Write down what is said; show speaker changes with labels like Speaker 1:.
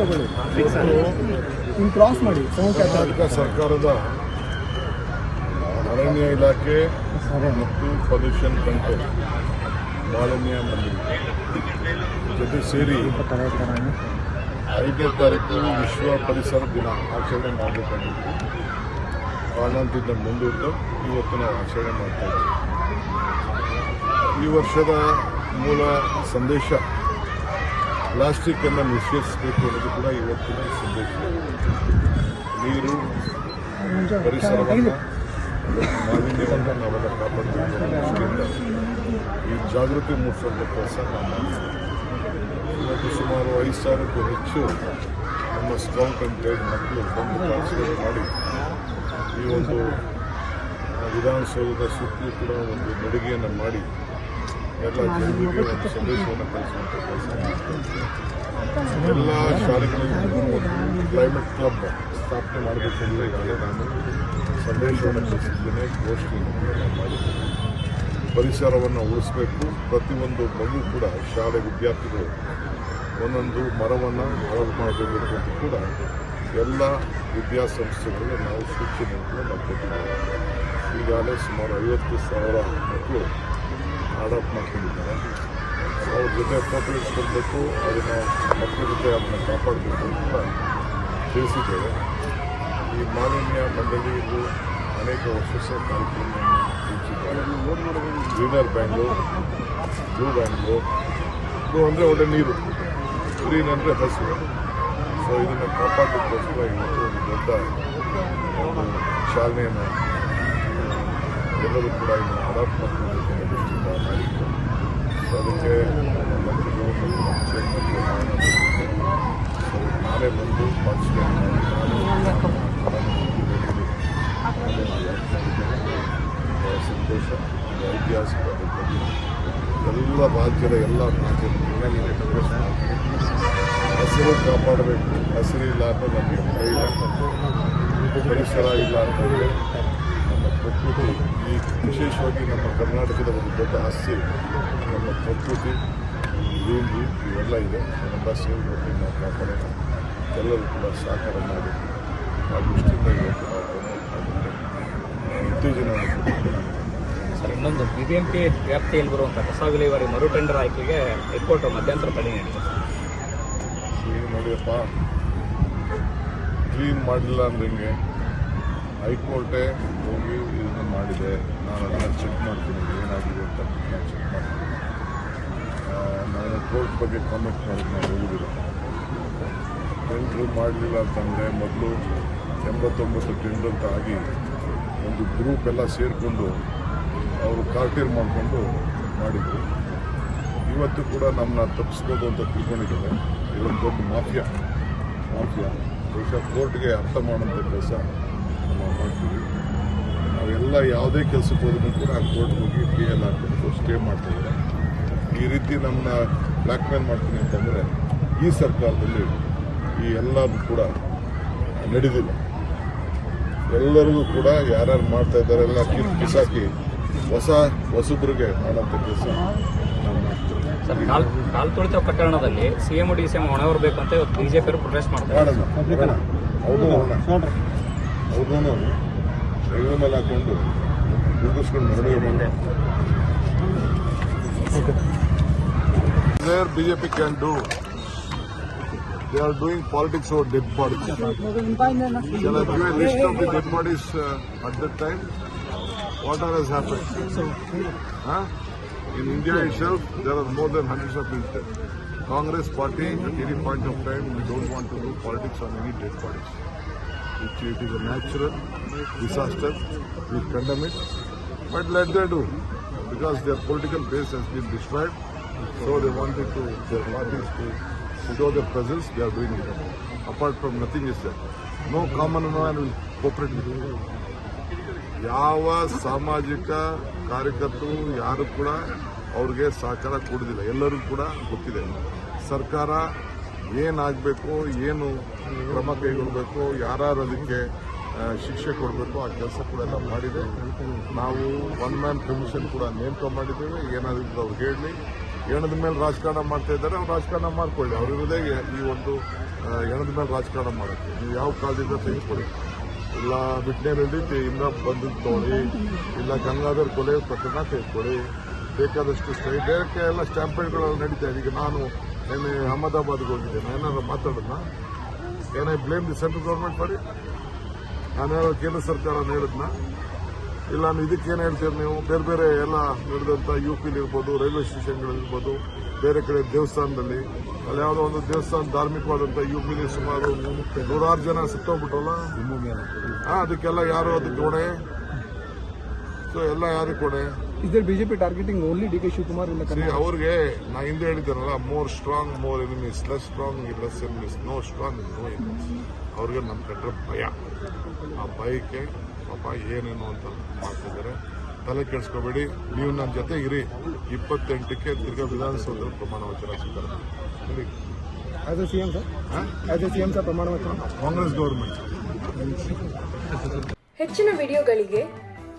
Speaker 1: ತಗೊಳ್ಳಿ. ಹಿಂಗೆ ಕ್ರಾಸ್ ಮಾಡಿ.
Speaker 2: ಕರ್ನಾಟಕ ಸರ್ಕಾರದ ಅರಣ್ಯ ಇಲಾಖೆ ಮತ್ತು ಪೊಲ್ಯೂಷನ್ ಕಂಟ್ರೋಲ್ ಮಾಲಿನ್ಯ ಮಂಡಳಿ. ಜೊತೆ ಸೇರಿ ಐದನೇ ತಾರೀಕು ವಿಶ್ವ ಪರಿಸರ ದಿನ ಆಚರಣೆ ಮಾಡಬೇಕಾಗಿತ್ತು ಕಾರಣದಿಂದ ಮುಂದೂಡಿದು ಇವತ್ತು ನಾವು ಆಚರಣೆ ಮಾಡ್ತಾ ಇದ್ದೀವಿ. ಈ ವರ್ಷದ ಮೂಲ ಸಂದೇಶ ಪ್ಲಾಸ್ಟಿಕ್ಕನ್ನು ನಿಷೇಧಿಸಬೇಕು ಅನ್ನೋದು ಕೂಡ ಇವತ್ತಿನ ಸಂದೇಶ. ನೀರು, ಪರಿಸರವನ್ನು, ಮಾಲಿನ್ಯವನ್ನು ನಾವೆಲ್ಲ ಕಾಪಾಡಬೇಕು ಈ ಜಾಗೃತಿ ಮೂಡಿಸುವಂಥ ಕೆಲಸ ಇವತ್ತು ಸುಮಾರು ಐದು ಸಾವಿರಕ್ಕೂ ಹೆಚ್ಚು ನಮ್ಮ ಸ್ಕೌಟ್ ಅಂಡ್ ಗೈಡ್ ಮಕ್ಕಳು ಬಂದು ಪಾರ್ಟಿಸಿಪೇಟ್ ಮಾಡಿ ಈ ಒಂದು ವಿಧಾನಸೌಧದ ಸುತ್ತಲೂ ಕೂಡ ಒಂದು ನಡಿಗೆಯನ್ನು ಮಾಡಿ ಎಲ್ಲ ಜನರಿಗೆ ಸಂದೇಶವನ್ನು ಕಳಿಸುವಂಥ ಕೆಲಸ. ಎಲ್ಲ ಶಾಲೆಗಳಿಗೂ ಒಂದು ಕ್ಲೈಮೇಟ್ ಕ್ಲಬ್ ಸ್ಥಾಪನೆ ಮಾಡಬೇಕು ಅಂದರೆ ಈಗಾಗಲೇ ನಾನು ಸಂದೇಶವನ್ನು ಕಳಿಸಿದ್ದೇನೆ ಗೋಷ್ಠಿಯನ್ನು ಮಾಡಿದ್ದೇನೆ. ಪರಿಸರವನ್ನು ಉಳಿಸಬೇಕು. ಪ್ರತಿಯೊಂದು ಮಗು ಕೂಡ ಶಾಲೆ ವಿದ್ಯಾರ್ಥಿಗಳು ಒಂದೊಂದು ಮರವನ್ನು ಅಳವು ಮಾಡಬೇಕು ಅಂತ ಕೂಡ ಎಲ್ಲ ವಿದ್ಯಾಸಂಸ್ಥೆಗಳಿಗೆ ನಾವು ಸೂಚನೆಯನ್ನು ನಾವು ಈಗಾಗಲೇ ಸುಮಾರು ಐವತ್ತು ಸಾವಿರ ಮಕ್ಕಳು ಅಡಾಪ್ಟ್ ಮಾಡ್ಕೊಂಡಿದ್ದಾರೆ. ಅವ್ರ ಜೊತೆ ಫೋಟೋ ಇಟ್ಕೊಳ್ಬೇಕು ಅದನ್ನು ಮಕ್ಕಳ ಜೊತೆ ಅದನ್ನು ಕಾಪಾಡಬೇಕು ಅಂತ ತಿಳಿಸಿದ್ದೇವೆ. ಈ ಮಾಲಿನ್ಯ ಮಂಡಳಿಯು ಅನೇಕ ವರ್ಷ ಕಾರ್ಯಕ್ರಮವನ್ನು ರೂಪಿಸಿದ್ದಾರೆ greener Bangalore blue Bangalore blue ಅಂದರೆ ಒಳ್ಳೆ ನೀರು ಗ್ರೀನ್ ಅಂದರೆ ಹಸಿರು ಸೊ ಇದನ್ನು ಕಾಪಾಡೋಕ್ಕೋಸ್ಕರ ಇವತ್ತು ಒಂದು ದೊಡ್ಡ ಶಾಲೆಯನ್ನು ಎಲ್ಲರೂ ಕೂಡ ಇದನ್ನು ಅಡಾಪ್ಟ್ ಮಾಡ್ಕೊಳ್ಬೇಕು ದೃಷ್ಟಿಯಿಂದ ಅದಕ್ಕೆ ಸೊ ನಾನೇ ಬಂದು ಪಾರ್ಟಿಸಿಪೇಟ್ ಮಾಡಿ ಸಂತೋಷ ಐತಿಹಾಸಿಕ ಎಲ್ಲ ರಾಜ್ಯದ ಎಲ್ಲ ಹಸಿರು ಕಾಪಾಡಬೇಕು ಹಸಿರು ಇಲ್ಲ ಅಂತ ನಮಗೆ ಪರಿಸರ ಇಲ್ಲ ವಿಶೇಷವಾಗಿ ನಮ್ಮ ಕರ್ನಾಟಕದ ಒಂದು ದೊಡ್ಡ ಆಸ್ತಿ ನಮ್ಮ ಪ್ರಕೃತಿ ಭೂಮಿ ಇವೆಲ್ಲ ಇದೆ. ಅದೆಲ್ಲ ಸೇರಿ ನಾವು ಕಾಪಾಡೋಣ. ಎಲ್ಲರೂ ಕೂಡ ಸಹಕಾರ ಮಾಡಿ ಆ ದೃಷ್ಟಿಯಿಂದ ಇವತ್ತು ನಾವು
Speaker 3: ಸರ್ ಇನ್ನೊಂದು ಬಿಬಿಎಂಪಿ ವ್ಯಾಪ್ತಿಯಲ್ಲಿ ಬರುವಂಥ ಕಸ ವಿಲೇವಾರಿ ಮರು ಟೆಂಡರ್ ಆಯ್ಕೆಗೆ ಹೈಕೋರ್ಟ್ ಮಧ್ಯಂತರ ತಡೆ ನೀಡಿದೆ.
Speaker 2: ಈಗ ನೋಡಿಯಪ್ಪ ಕ್ಲೀನ್ ಮಾಡಲಿಲ್ಲ ಅಂದ್ರೆ ಹೈಕೋರ್ಟೇ ಹೋಗಿ ಮಾಡಿದೆ. ನಾನು ಅದನ್ನು ಚೆಕ್ ಮಾಡ್ತೀನಿ, ಏನಾಗಿದೆ ಅಂತ ನಾನು ಚೆಕ್ ಮಾಡ್ತೀನಿ. ನಾನು ಕೋರ್ಟ್ ಬಗ್ಗೆ ಕಾಮೆಂಟ್ ಮಾಡೋದು ನಾನು ಹೋಗುದಿಲ್ಲ. ಟೆಂಡ್ರು ಮಾಡಲಿಲ್ಲ ಅಂತಂದರೆ ಮೊದಲು ಎಂಬತ್ತೊಂಬತ್ತು ಟೆಂಡ್ರ್ ಅಂತ ಆಗಿ ಒಂದು ಗ್ರೂಪ್ ಎಲ್ಲ ಸೇರಿಕೊಂಡು ಅವರು ಕಾರ್ಟೀರ್ ಮಾಡಿಕೊಂಡು ಮಾಡಿದ್ರು. ಇವತ್ತು ಕೂಡ ನಮ್ಮನ್ನ ತಪ್ಪಿಸ್ಬೋದು ಅಂತ ತಿಳ್ಕೊಂಡಿದ್ದಾರೆ. ಇದೊಂದು ದೊಡ್ಡ ಮಾಫಿಯಾ. ಮಾಫಿಯಾ. ಬಹುಶಃ ಕೋರ್ಟ್ಗೆ ಅರ್ಥ ಮಾಡುವಂಥ ಕೆಲಸ ನಾವು ಮಾಡ್ತೀವಿ. ನಾವೆಲ್ಲ ಯಾವುದೇ ಕೆಲಸಕ್ಕೆ ಹೋದ್ರು ಕೂಡ ಕೋರ್ಟ್ಗೆ ಹೋಗಿ ಪಿ ಎಲ್ ಹಾಕ್ಬಿಟ್ಟು ಸ್ಟೇ ಮಾಡ್ತಿದ್ದಾರೆ. ಈ ರೀತಿ ನಮ್ಮನ್ನ ಬ್ಲ್ಯಾಕ್ ಮೇಲ್ ಮಾಡ್ತೀನಿ ಅಂತಂದರೆ ಈ ಸರ್ಕಾರದಲ್ಲಿ ಈ ಎಲ್ಲರೂ ಕೂಡ ನಡೆದಿಲ್ಲ. ಎಲ್ಲರಿಗೂ ಕೂಡ ಯಾರ್ಯಾರು ಮಾಡ್ತಾ ಇದ್ದಾರೆ ಎಲ್ಲ ಕಿತ್ತು ಕಿಸಾಕಿ ಹೊಸ ಹೊಸಬ್ರಿಗೆ ಮಾಡೋಂಥ ಕೆಲಸ ನಾವು ಮಾಡ್ತೀವಿ.
Speaker 3: ಸರ್ ಕಾಲ್ ಕಾಲ್ ತುಳಿತ ಪ್ರಕರಣದಲ್ಲಿ ಸಿಎಂ ಡಿ ಸಿ ಎಂ ಹೊಣೆ ಬರಬೇಕು ಅಂತ ಇವತ್ತು ಪ್ರೊಟೆಸ್ಟ್ ಮಾಡ್ತಾರೆ
Speaker 2: ಮಾಡೋಣ ಹೌದು ಅವ್ರನ್ನೂ ಹೆಗಲ ಮೇಲೆ ಹಾಕೊಂಡು ಕುಂಡಿಸ್ಕೊಂಡು ಮೆರವಣಿಗೆ ಮಾಡಿ There BJP can do. They are doing politics over dead bodies. Shall I give a list of the dead bodies uh, at that time? What all has happened? Huh? In India itself, there are more than hundreds of people dead. Congress party, at any point of time, we don't want to do politics on any dead bodies. It, it is a natural disaster. We condemn it. But let them do. Because their political base has been destroyed. So they wanted to, their parties to show their presence. They are doing it. Apart from nothing is there. No common man will cooperate with you. ಯಾವ ಸಾಮಾಜಿಕ ಕಾರ್ಯಕರ್ತರು ಯಾರು ಕೂಡ ಅವ್ರಿಗೆ ಸಹಕಾರ ಕೊಡೋದಿಲ್ಲ ಎಲ್ಲರೂ ಕೂಡ ಗೊತ್ತಿದೆ ಸರ್ಕಾರ ಏನಾಗಬೇಕು, ಏನು ಕ್ರಮ ಕೈಗೊಳ್ಬೇಕು ಯಾರು ಅದಕ್ಕೆ ಶಿಕ್ಷೆ ಕೊಡಬೇಕು, ಆ ಕೆಲಸ ಕೂಡ ಎಲ್ಲ ಮಾಡಿದೆ. ನಾವು ಒನ್ ಮ್ಯಾನ್ ಕಮಿಷನ್ ಕೂಡ ನೇಮಕ ಮಾಡಿದ್ದೇವೆ. ಏನಾದರೂ ಅವ್ರು ಹೇಳಲಿ ಹೆಣದ ಮೇಲೆ ರಾಜಕಾರಣ ಮಾಡ್ತಾ ಇದ್ದಾರೆ, ಅವ್ರು ರಾಜಕಾರಣ ಮಾಡ್ಕೊಳ್ಳಿ. ಅವ್ರ ಹೃದಯ ಈ ಒಂದು ಹೆಣದ ಮೇಲೆ ರಾಜಕಾರಣ ಮಾಡೋಕ್ಕೆ. ನೀವು ಯಾವ ಕಾಲದಿಂದ ತೆಗೆದುಕೊಳ್ಳಿ? ಇಲ್ಲ ಬಿಟ್ನೇರ್ ಹಿಡಿದು ಇಂದ ಬಂದು ತಗೊಳ್ಳಿ ಇಲ್ಲ ಗಂಗಾಧರ್ ಕೊಲೆ ಪ್ರಕರಣ ತೆಗೆದುಕೊಳ್ಳಿ. ಬೇಕಾದಷ್ಟು ಸ್ಟೈ ಎಲ್ಲ ಸ್ಟ್ಯಾಂಪೇಡ್ಗಳು ನಡೀತಾ ಇದೆ ಈಗ ನಾನು ನಿನ್ನೆ ಅಹಮದಾಬಾದ್ಗೆ ಹೋಗಿದ್ದೇನೆ ನಾನು ಏನಾದ್ರು ಮಾತಾಡೋಣ ಏನೇ ಬ್ಲೇಮ್ ದಿ ಸೆಂಟ್ರಲ್ ಗೌರ್ಮೆಂಟ್ ಮಾಡಿ. ನಾನು ಕೇಂದ್ರ ಸರ್ಕಾರ ಹೇಳಿದ್ನ. ಇಲ್ಲ ನೀವು ಇದಕ್ಕೇನು ಹೇಳ್ತೀರಿ ನೀವು? ಬೇರೆ ಬೇರೆ ಎಲ್ಲ ನಡೆದಂಥ ಯು ಪಿಲಿ ಇರ್ಬೋದು ರೈಲ್ವೆ ಸ್ಟೇಷನ್ಗಳಿರ್ಬೋದು ಬೇರೆ ಕಡೆ ದೇವಸ್ಥಾನದಲ್ಲಿ. ಅಲ್ಲಿ ಯಾವುದೋ ಒಂದು ದೇವಸ್ಥಾನ ಧಾರ್ಮಿಕವಾದಂಥ ಯು ಪಿಲಿ ಸುಮಾರು ನೂರಾರು ಜನ ಸುತ್ತೋಗ್ಬಿಟ್ಟಲ್ಲ ಹಾ ಅದಕ್ಕೆಲ್ಲ ಯಾರು ಅದಕ್ಕೆ ಕೊಡೆ ಸೊ ಎಲ್ಲ ಯಾರಿಗೆ ಕೊಡೆ
Speaker 1: Only DK Shivakumar in the
Speaker 2: See, ಅವ್ರಿಗೆ ನಾ ಹಿಂದೆ ಹೇಳಿದ್ದೇನಲ್ಲ more strong more enemies less strong less enemies no strong no enemies ಅವ್ರಿಗೆ ನಮ್ಮ ಕಟ್ಟರೆ ಭಯ. ಆ ಭಯಕ್ಕೆ ಪಾಪ ಏನೇನು ಅಂತ ಮಾಡ್ತಿದ್ದಾರೆ. ತಲೆ ಕೆಡಿಸ್ಕೋಬೇಡಿ. ನೀವು ನನ್ನ ಜೊತೆ ಇರಿ. ಇಪ್ಪತ್ತೆಂಟಕ್ಕೆ ತಿರ್ಗಾ ವಿಧಾನಸೌಧದ ಪ್ರಮಾಣ ವಚನ ಸ್ವೀಕಾರ.
Speaker 1: As a sir sir?
Speaker 2: ಹಾ?
Speaker 1: ಎ a CM, sir, ಪ್ರಮಾಣ ವಚನ?
Speaker 2: ಕಾಂಗ್ರೆಸ್ ಗೌರ್ಮೆಂಟ್.
Speaker 4: ಹೆಚ್ಚಿನ ವಿಡಿಯೋಗಳಿಗೆ